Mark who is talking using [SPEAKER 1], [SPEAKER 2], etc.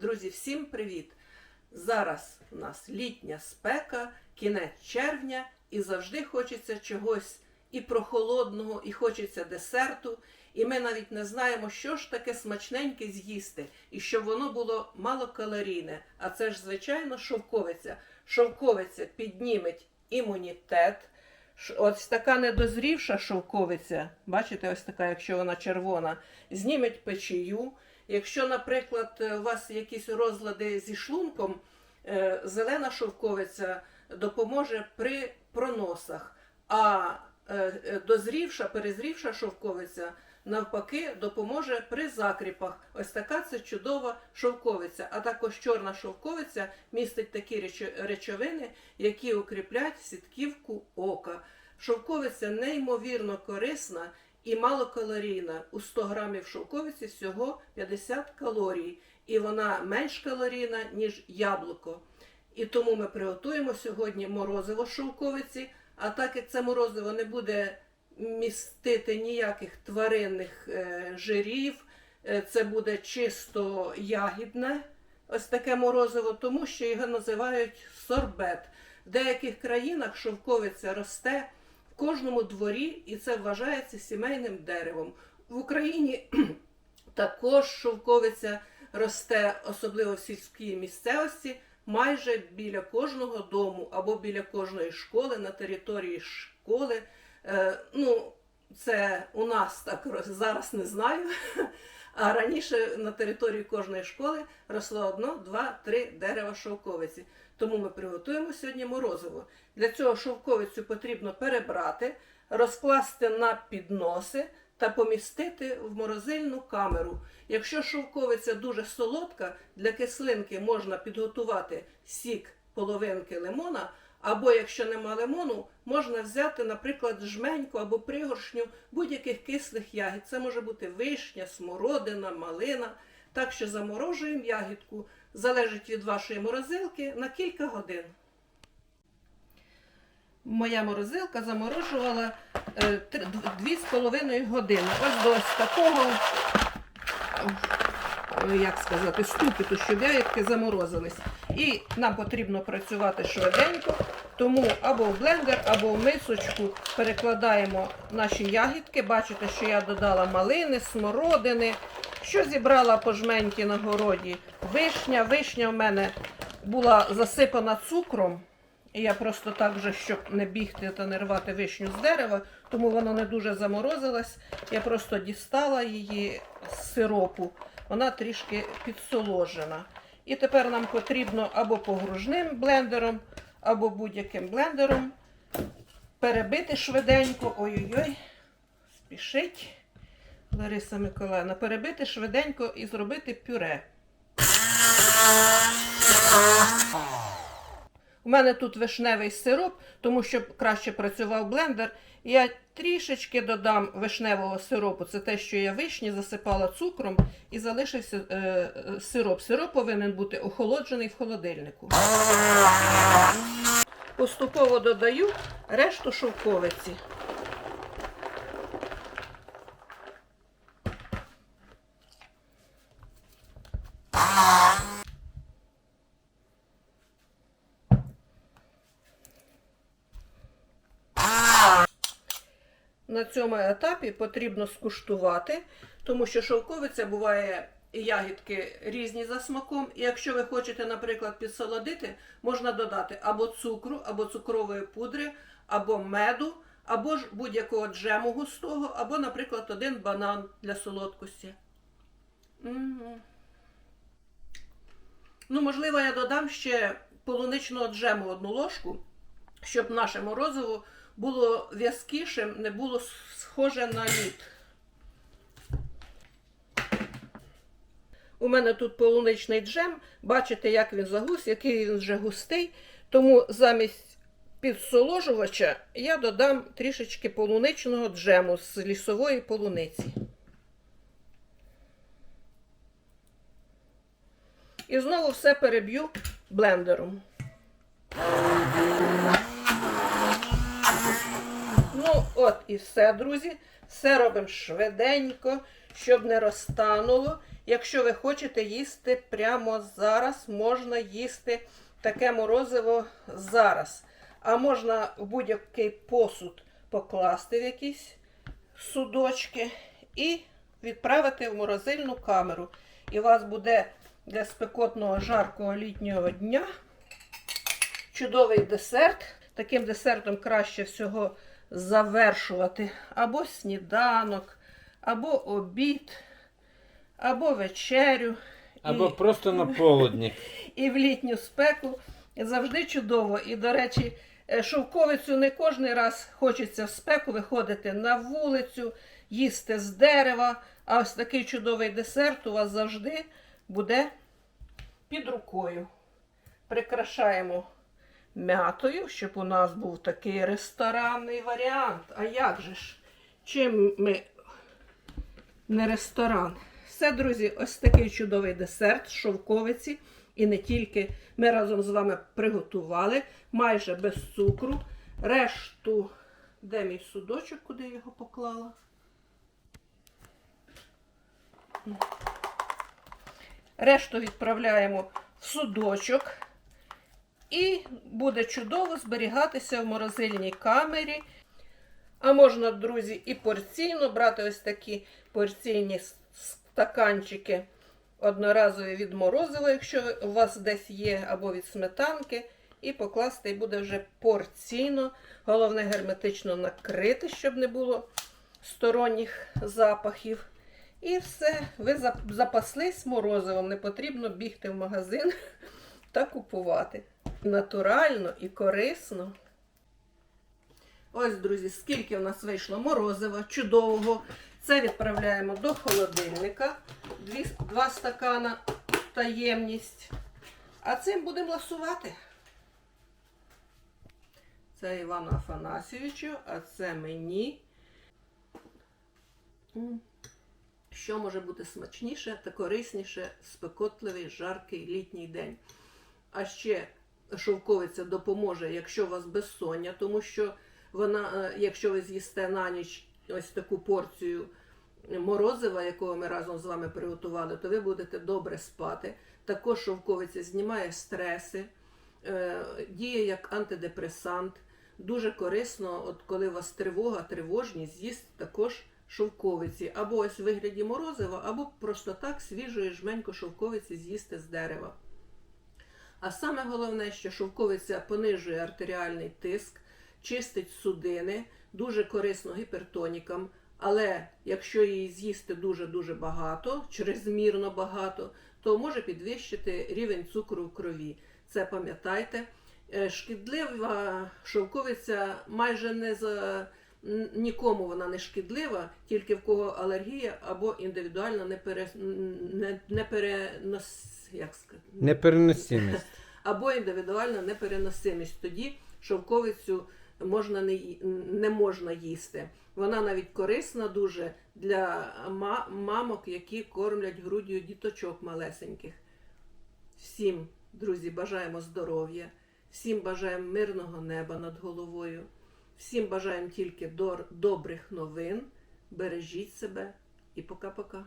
[SPEAKER 1] Друзі, всім привіт! Зараз у нас літня спека, кінець червня, і завжди хочеться чогось і прохолодного, і хочеться десерту. І ми навіть не знаємо, що ж таке смачненьке з'їсти, і щоб воно було малокалорійне. А це ж, звичайно, шовковиця. Шовковиця підніметь імунітет. Ось така недозрівша шовковиця, бачите, ось така, якщо вона червона, зніметь печію. Якщо, наприклад, е, у вас якісь розлади зі шлунком, е, зелена шовковиця допоможе при проносах, а е, дозрівша, перезрівша шовковиця навпаки допоможе при закріпах. Ось така це чудова шовковиця. А також чорна шовковиця містить такі речовини, які укріплять сітківку ока. Шовковиця неймовірно корисна і малокалорійна. У 100 грамів шовковиці всього 50 калорій, і вона менш калорійна, ніж яблуко. І тому ми приготуємо сьогодні морозиво шовковиці. А так як це морозиво не буде містити ніяких тваринних е, жирів, е, це буде чисто ягідне, ось таке морозиво, тому що його називають сорбет. В деяких країнах шовковиця росте кожному дворі, і це вважається сімейним деревом. В Україні також шовковиця росте, особливо в сільській місцевості, майже біля кожного дому або біля кожної школи на території школи. Е, ну, це у нас так зараз не знаю. А раніше на території кожної школи росло одно, два, три дерева шовковиці. Тому ми приготуємо сьогодні морозиво. Для цього шовковицю потрібно перебрати, розкласти на підноси та помістити в морозильну камеру. Якщо шовковиця дуже солодка, для кислинки можна підготувати сік половинки лимона, або якщо нема лимону, можна взяти, наприклад, жменьку або пригоршню будь-яких кислих ягід. Це може бути вишня, смородина, малина. Так що заморожуємо ягідку, залежить від вашої морозилки, на кілька годин. Моя морозилка заморожувала е, три- дв- дві з половиною години. Ось до ось такого, е, як сказати, ступіту, щоб ягідки заморозились. І нам потрібно працювати швиденько, тому або в блендер, або в мисочку перекладаємо наші ягідки. Бачите, що я додала малини, смородини, що зібрала по жменьки на городі. Вишня. Вишня в мене була засипана цукром. І я просто так же, щоб не бігти та не рвати вишню з дерева, тому вона не дуже заморозилась. Я просто дістала її з сиропу. Вона трішки підсоложена. І тепер нам потрібно або погружним блендером, або будь-яким блендером перебити швиденько. Ой-ой-ой, спішить Лариса Миколаївна, перебити швиденько і зробити пюре. У мене тут вишневий сироп, тому що краще працював блендер. Я трішечки додам вишневого сиропу. Це те, що я вишні засипала цукром і залишився е, е, сироп. Сироп повинен бути охолоджений в холодильнику. Поступово додаю решту шовковиці. На цьому етапі потрібно скуштувати, тому що шовковиця буває ягідки різні за смаком. І якщо ви хочете, наприклад, підсолодити, можна додати або цукру, або цукрової пудри, або меду, або ж будь-якого джему густого, або, наприклад, один банан для солодкості. Ну, можливо, я додам ще полуничного джему одну ложку, щоб наше морозиво було в'язкішим, не було схоже на лід. У мене тут полуничний джем. Бачите, як він загус, який він вже густий. Тому замість підсоложувача я додам трішечки полуничного джему з лісової полуниці. І знову все переб'ю блендером. Ну, от і все, друзі. Все робимо швиденько, щоб не розтануло. якщо ви хочете їсти прямо зараз, можна їсти таке морозиво зараз. А можна в будь-який посуд покласти в якісь судочки і відправити в морозильну камеру. І у вас буде для спекотного жаркого літнього дня чудовий десерт. Таким десертом краще всього завершувати або сніданок, або обід, або вечерю.
[SPEAKER 2] Або
[SPEAKER 1] І-
[SPEAKER 2] просто на полудні.
[SPEAKER 1] і в літню спеку. Завжди чудово. І, до речі, е, шовковицю не кожен раз хочеться в спеку виходити на вулицю, їсти з дерева. А ось такий чудовий десерт у вас завжди буде під рукою. Прикрашаємо м'ятою, щоб у нас був такий ресторанний варіант. А як же ж? Чим ми не ресторан? Все, друзі, ось такий чудовий десерт з шовковиці. І не тільки ми разом з вами приготували майже без цукру. Решту, де мій судочок, куди я його поклала? Решту відправляємо в судочок. І буде чудово зберігатися в морозильній камері. А можна, друзі, і порційно брати ось такі порційні стаканчики одноразові від морозива, якщо у вас десь є, або від сметанки, і покласти, і буде вже порційно. Головне герметично накрити, щоб не було сторонніх запахів. І все, ви запаслись морозивом, не потрібно бігти в магазин та купувати. Натурально і корисно. Ось, друзі, скільки в нас вийшло морозива чудового. Це відправляємо до холодильника. Дві, два стакана таємність. А цим будемо ласувати. Це Івану Афанасьовичу, а це мені. Що може бути смачніше та корисніше спекотливий жаркий літній день. А ще шовковиця допоможе, якщо у вас безсоння, тому що вона, е, якщо ви з'їсте на ніч ось таку порцію морозива, якого ми разом з вами приготували, то ви будете добре спати. Також шовковиця знімає стреси, е, діє як антидепресант. Дуже корисно, от коли у вас тривога, тривожність, з'їсти також шовковиці. Або ось в вигляді морозива, або просто так свіжої жменько шовковиці з'їсти з дерева. А саме головне, що шовковиця понижує артеріальний тиск, чистить судини, дуже корисно гіпертонікам. Але якщо її з'їсти дуже-дуже багато, чрезмірно багато, то може підвищити рівень цукру в крові. Це пам'ятайте. Е, Шкідлива шовковиця майже не за нікому вона не шкідлива, тільки в кого алергія або не, як сказати,
[SPEAKER 2] Непереносимість.
[SPEAKER 1] або індивідуальна непереносимість. Тоді шовковицю можна не, не можна їсти. Вона навіть корисна дуже для мамок, які кормлять груддю діточок малесеньких. Всім, друзі, бажаємо здоров'я, всім бажаємо мирного неба над головою, всім бажаємо тільки добрих новин. Бережіть себе і пока-пока.